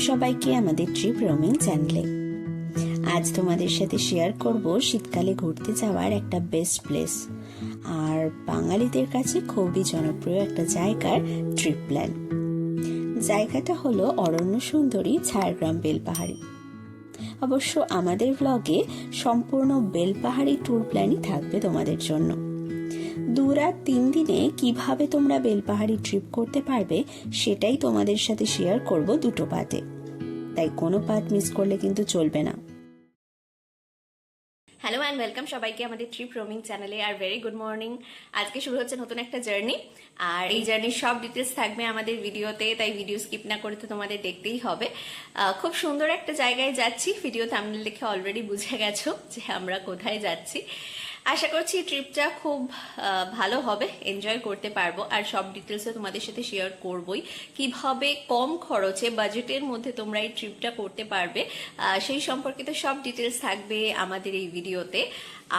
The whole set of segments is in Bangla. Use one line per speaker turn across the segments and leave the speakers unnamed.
সবাইকে আমাদের ট্রিপ রোমিং চ্যানেলে আজ তোমাদের সাথে শেয়ার করব শীতকালে ঘুরতে যাওয়ার একটা বেস্ট প্লেস আর বাঙালিদের কাছে খুবই জনপ্রিয় একটা জায়গার ট্রিপ প্ল্যান জায়গাটা হলো অরণ্য সুন্দরী ঝাড়গ্রাম বেলপাহাড়ি। অবশ্য আমাদের ব্লগে সম্পূর্ণ বেলপাহাড়ি ট্যুর প্ল্যানই থাকবে তোমাদের জন্য। দু রাত তিন দিনে কীভাবে তোমরা বেলপাহাড়ি ট্রিপ করতে পারবে, সেটাই তোমাদের সাথে শেয়ার করব দুটো পার্টে তাই কোনো পার্ট মিস করলে কিন্তু চলবে না।
হ্যালো অ্যান্ড ওয়েলকাম সবাইকে আমাদের ট্রিপ রোমিং চ্যানেলে আর ভেরি গুড মর্নিং আজকে শুরু হচ্ছে নতুন একটা জার্নি আর এই জার্নির সব ডিটেলস থাকবে আমাদের ভিডিওতে তাই ভিডিও স্কিপ না করে তো তোমাদের দেখতেই হবে। খুব সুন্দর একটা জায়গায় যাচ্ছি ভিডিও থামনেল দেখে অলরেডি বুঝে গেছো যে আমরা কোথায় যাচ্ছি। আশা করছি ট্রিপটা খুব ভালো হবে এনজয় করতে পারব। আর সব ডিটেলসও তোমাদের সাথে শেয়ার করবই। কীভাবে কম খরচে বাজেটের মধ্যে তোমরা এই ট্রিপটা করতে পারবে সেই সম্পর্কিত সব ডিটেলস থাকবে আমাদের এই ভিডিওতে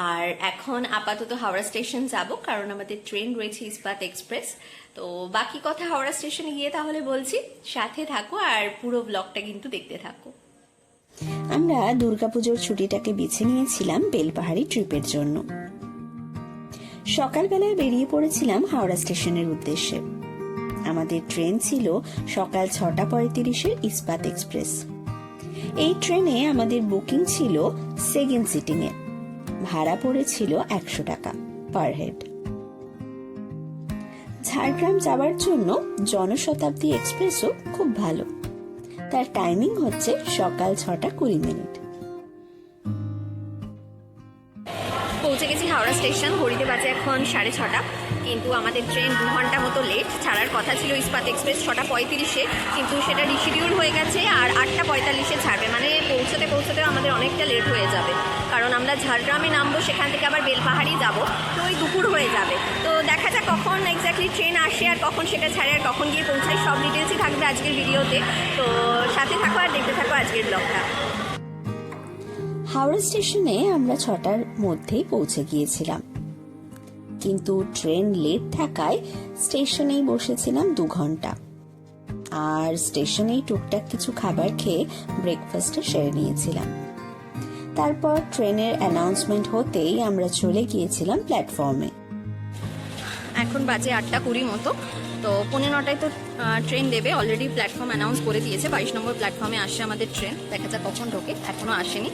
আর এখন আপাতত হাওড়া স্টেশন যাব, কারণ আমাদের ট্রেন রয়েছে ইস্পাত এক্সপ্রেস তো বাকি কথা হাওড়া স্টেশনে গিয়ে তাহলে বলছি, সাথে থাকো আর পুরো ব্লগটা কিন্তু দেখতে থাকো।
আমরা দুর্গাপুজোর ছুটিটাকে বেছে নিয়েছিলাম বেলপাহাড়ি ট্রিপের জন্য। সকালবেলায় বেরিয়ে পড়েছিলাম হাওড়া স্টেশনের উদ্দেশ্যে। আমাদের ট্রেন ছিল সকাল ছটা পঁয়ত্রিশের ইস্পাত এক্সপ্রেস। এই ট্রেনে আমাদের বুকিং ছিল সেকেন্ড সিটিং এ ভাড়া পড়েছিল একশো টাকা পার হেড। ঝাড়গ্রাম যাওয়ার জন্য জনশতাব্দী এক্সপ্রেসও খুব ভালো। তার টাইমিং হচ্ছে সকাল ছটা কুড়ি মিনিট।
পৌঁছে গেছি হাওড়া স্টেশন, ঘড়িতে বাজে এখন সাড়ে ছটা। কিন্তু আমাদের ট্রেন দু ঘণ্টা মতো লেট ছাড়ার কথা ছিল ইস্পাত এক্সপ্রেস ছটা পঁয়ত্রিশে। কিন্তু সেটা রিশিডিউল হয়ে গেছে আর আটটা পঁয়তাল্লিশে ছাড়বে। মানে পৌঁছতে পৌঁছতে আমাদের অনেকটা লেট হয়ে যাবে। কারণ আমরা ঝাড়গ্রামে নামবো, সেখান থেকে আবার বেলপাহাড়ি যাব। তো ওই দুপুর হয়ে যাবে। তো দেখা যাক কখন এক্স্যাক্টলি ট্রেন আসে আর কখন সেটা ছাড়ে আর কখন গিয়ে পৌঁছায়, সব ডিটেলসই থাকবে আজকের ভিডিওতে। তো সাথে থাকো আর দেখতে থাকো আজকের ব্লগটা
হাওড়া স্টেশনে আমরা ছটার মধ্যেই পৌঁছে গিয়েছিলাম। কিন্তু ট্রেন লেট থাকায় স্টেশনেই বসেছিলাম দু ঘণ্টা। আর স্টেশনেই টুকটাক কিছু খাবার খেয়ে ব্রেকফাস্টে সেরে নিয়েছিলাম। তারপর ট্রেনের অ্যানাউন্সমেন্ট হতেই আমরা চলে গিয়েছিলাম প্ল্যাটফর্মে
এখন বাজে আটটা কুড়ি মতো তো পনেরো নটায় তো ট্রেন দেবে। অলরেডি প্ল্যাটফর্ম অ্যানাউন্স করে দিয়েছে বাইশ নম্বর প্ল্যাটফর্মে আসছে আমাদের ট্রেন দেখা যাক কখন ঢোকে এখনও আসেনি।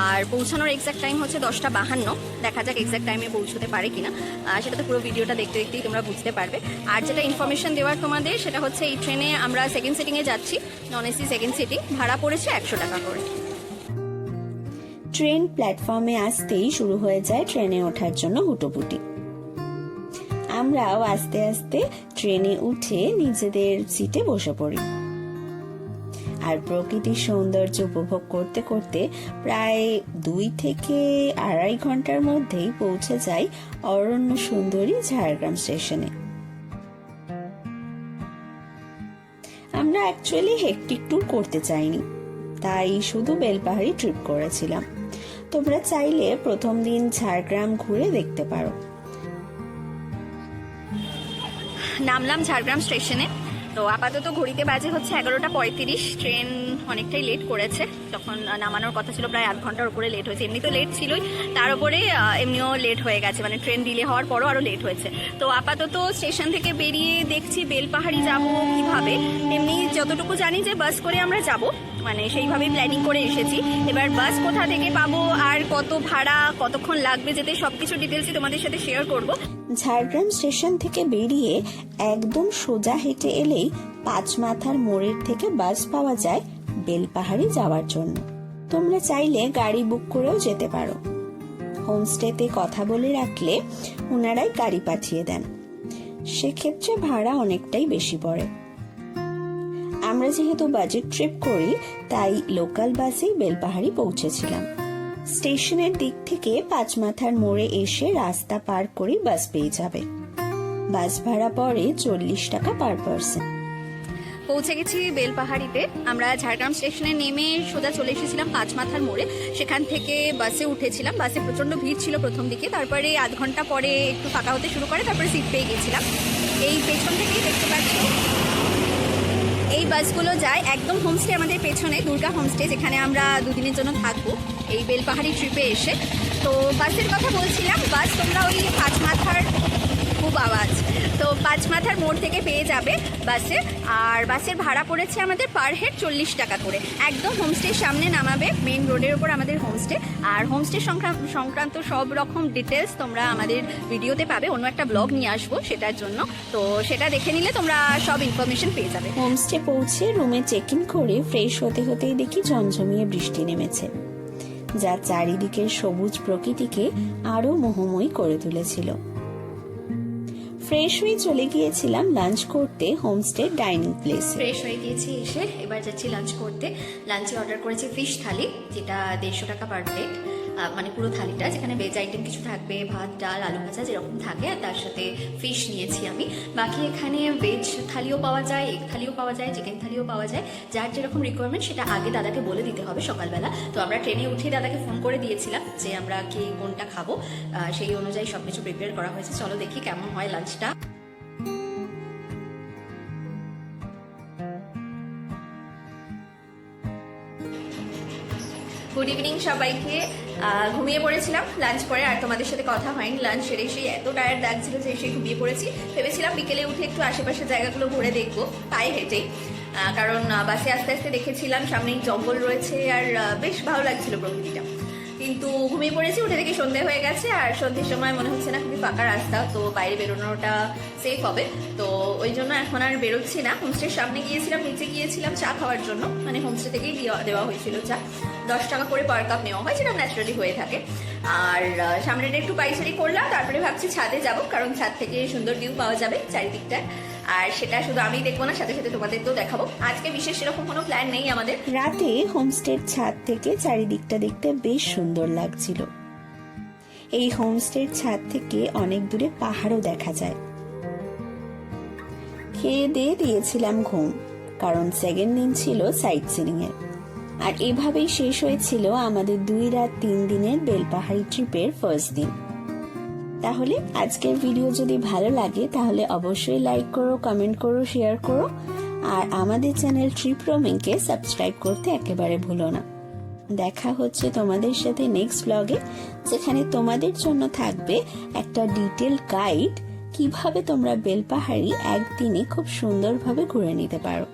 আর পৌঁছানোর এক্সাক্ট টাইম হচ্ছে দশটা বাহান্ন। দেখা যাক এক্সাক্ট টাইমে পৌঁছতে পারে কিনা। আহ, সেটা তো পুরো ভিডিওটা দেখতে দেখতেই তোমরা বুঝতে পারবে। আর যেটা ইনফরমেশন দেওয়ার তোমাদের সেটা হচ্ছে এই ট্রেনে আমরা সেকেন্ড সিটিংয়ে যাচ্ছি। নন এসি সেকেন্ড সিটিং ভাড়া পড়েছে একশো টাকা করে।
ট্রেন প্ল্যাটফর্মে আসতেই শুরু হয়ে যায় ট্রেনে ওঠার জন্য হুটোপুটি। আমরাও আস্তে আস্তে ট্রেনে উঠে নিজেদের সিটে বসে পড়ি। আর প্রকৃতির সৌন্দর্য উপভোগ করতে করতে প্রায় দুই থেকে আড়াই ঘণ্টার মধ্যেই পৌঁছে যাই অরণ্য সুন্দরী ঝাড়গ্রাম স্টেশনে। আমরা অ্যাকচুয়ালি হেকটিক ট্যুর করতে চাইনি, তাই শুধু বেলপাহাড়ি ট্রিপ করেছিলাম। তোমরা চাইলে প্রথম দিন ঝাড়গ্রাম ঘুরে দেখতে পারো।
নামলাম ঝাড়গ্রাম স্টেশনে। তো আপাতত ঘড়িতে বাজে হচ্ছে এগারোটা পঁয়ত্রিশ, ট্রেন অনেকটাই লেট করেছে। যখন নামানোর কথা ছিল প্রায় আধ ঘণ্টার উপরে লেট হয়েছে। এমনি তো লেট ছিলই। তার উপরে এমনিও লেট হয়ে গেছে। মানে ট্রেন ডিলে হওয়ার পরও আরও লেট হয়েছে। তো আপাতত স্টেশন থেকে বেরিয়ে দেখছি বেলপাহাড়ি যাব কীভাবে। এমনি যতটুকু জানি যে বাস করে আমরা যাব। মানে সেইভাবেই প্ল্যানিং করে এসেছি। এবার বাস কোথা থেকে পাবো, আর কত ভাড়া, কতক্ষণ লাগবে যেতে সব কিছু ডিটেলসই তোমাদের সাথে শেয়ার করব।
ঝাড়গ্রাম স্টেশন থেকে বেরিয়ে একদম সোজা হেঁটে এলেই পাঁচ মাথার মোড়ের থেকে বাস পাওয়া যায় বেলপাহাড়ি যাওয়ার জন্য। তোমরা চাইলে গাড়ি বুক করেও যেতে পারো। হোমস্টেতে কথা বলে রাখলে ওনারাই গাড়ি পাঠিয়ে দেন। সেক্ষেত্রে ভাড়া অনেকটাই বেশি পড়ে। আমরা যেহেতু বাজেট ট্রিপ করি, তাই লোকাল বাসেই বেলপাহাড়ি পৌঁছেছিলাম। স্টেশনের দিক থেকে পাঁচ মাথার মোড়ে এসে রাস্তা পার করে বাস পেয়ে যাবে। বাস ভাড়া পড়ে চল্লিশ টাকা পার পার্সন।
পৌঁছে গেছি বেলপাহাড়িতে। আমরা ঝাড়গ্রাম স্টেশনে নেমে সোজা চলে এসেছিলাম পাঁচমাথার মোড়ে। সেখান থেকে বাসে উঠেছিলাম। বাসে প্রচণ্ড ভিড় ছিল প্রথম দিকে। তারপরে আধ ঘণ্টা পরে একটু ফাঁকা হতে শুরু করে, তারপরে সিট পেয়ে গেছিলাম। এই পেছন থেকেই দেখতে পাচ্ছি, এই বাসগুলো যায় একদম হোমস্টে আমাদের পেছনে, দুর্গা হোমস্টে যেখানে আমরা দুদিনের জন্য থাকব। এই বেলপাহাড়ি ট্রিপে এসে। তো বাসের কথা বলছিলাম, বাস তোমরা ওই পাঁচ মাথার খুব আওয়াজ। তো পাঁচ মাথার মোড় থেকে পেয়ে যাবে বাসে। আর বাসের ভাড়া পড়েছে আমাদের পার হেড চল্লিশ টাকা করে। একদম হোমস্টের সামনে নামাবে মেন রোডের ওপর আমাদের হোমস্টে আর হোমস্টে সংক্রান্ত সব রকম ডিটেলস তোমরা আমাদের ভিডিওতে পাবে। অন্য একটা ব্লগ নিয়ে আসব সেটার জন্য। তো সেটা দেখে নিলে তোমরা সব ইনফরমেশন পেয়ে যাবে।
হোমস্টে পৌঁছে রুমে চেক ইন করে ফ্রেশ হতে হতেই দেখি ঝমঝমিয়ে বৃষ্টি নেমেছে। যা চারিদিকের সবুজ প্রকৃতিকে আরও মোহময় করে তুলেছিল। ফ্রেশ হয়ে চলে গিয়েছিলাম লাঞ্চ করতে হোমস্টে ডাইনিং প্লেস
ফ্রেশ হয়ে গিয়েছি এসে এবার যাচ্ছি লাঞ্চ করতে। লাঞ্চে অর্ডার করেছি ফিশ থালি, যেটা দেড়শো টাকা পার প্লেট মানে পুরো থালিটা, যেখানে ভেজ আইটেম কিছু থাকবে, ভাত, ডাল, আলু ভাজা যেরকম থাকে, আর তার সাথে ফিশ নিয়েছি আমি। বাকি এখানে ভেজ থালিও পাওয়া যায় এগ থালিও পাওয়া যায় চিকেন থালিও পাওয়া যায়। যার যেরকম রিকোয়ারমেন্ট সেটা আগে দাদাকে বলে দিতে হবে সকালবেলা। তো আমরা ট্রেনে উঠে দাদাকে ফোন করে দিয়েছিলাম যে আমরা কি কোনটা খাব। সেই অনুযায়ী সব কিছু প্রিপেয়ার করা হয়েছে। চলো দেখি কেমন হয় লাঞ্চটা গুড ইভিনিং সবাইকে। ঘুমিয়ে পড়েছিলাম লাঞ্চ পরে আর তোমাদের সাথে কথা হয়নি। লাঞ্চ সেরে সেই এত টায়ার্ড লাগছিল যে এসে ঘুমিয়ে পড়েছি। ভেবেছিলাম বিকেলে উঠে একটু আশেপাশের জায়গাগুলো ঘুরে দেখব পায়ে হেঁটেই কারণ বাসে আস্তে আস্তে দেখেছিলাম সামনেই জঙ্গল রয়েছে, আর বেশ ভালো লাগছিল প্রকৃতিটা। কিন্তু ঘুমিয়ে পড়েছি, উঠে দেখি সন্ধে হয়ে গেছে, আর সন্ধ্যের সময় মনে হচ্ছে না খুবই ফাঁকা রাস্তা, তো বাইরে বেরোনোটা সেফ হবে। তো ওই জন্য এখন আর বেরোচ্ছি না। হোমস্টের সামনে গিয়েছিলাম, নিচে গিয়েছিলাম চা খাওয়ার জন্য। মানে হোমস্টে থেকেই দেওয়া- হয়েছিল চা। দশ টাকা করে পার কাপ নেওয়া হয় যেটা ন্যাচারালি হয়ে থাকে। আর সামনেটা একটু পাইচারি করলাম, তারপরে ভাবছি ছাদে যাব, কারণ ছাদ থেকে সুন্দর ভিউ পাওয়া যাবে চারিদিকটা আর সেটা শুধু আমি দেখব না, সাথে সাথে তোমাদেরকেও দেখাবো। আজকে বিশেষ এরকম কোনো প্ল্যান নেই আমাদের।
রাতে হোমস্টের ছাদ থেকে চারিদিকটা দেখতে বেশ সুন্দর লাগছিল। এই হোমস্টের ছাদ থেকে অনেক দূরে পাহাড়ও দেখা যায়। খেয়ে দিয়ে দিয়েছিলাম ঘুম, কারণ সেকেন্ড দিন ছিল সাইট সিনিং এর আর এভাবেই শেষ হয়েছিল আমাদের দুই রাত তিন দিনের বেলপাহাড়ি ট্রিপের ফার্স্ট দিন। তাহলে আজকের ভিডিও যদি ভালো লাগে, তাহলে অবশ্যই লাইক করো কমেন্ট করো শেয়ার করো, আর আমাদের চ্যানেল ট্রিপ রোমিংকে সাবস্ক্রাইব করতে একেবারে ভুলো না। দেখা হচ্ছে তোমাদের সাথে নেক্সট ব্লগে যেখানে তোমাদের জন্য থাকবে একটা ডিটেল গাইড কীভাবে তোমরা বেলপাহাড়ি একদিনে খুব সুন্দরভাবে ঘুরে নিতে পারো।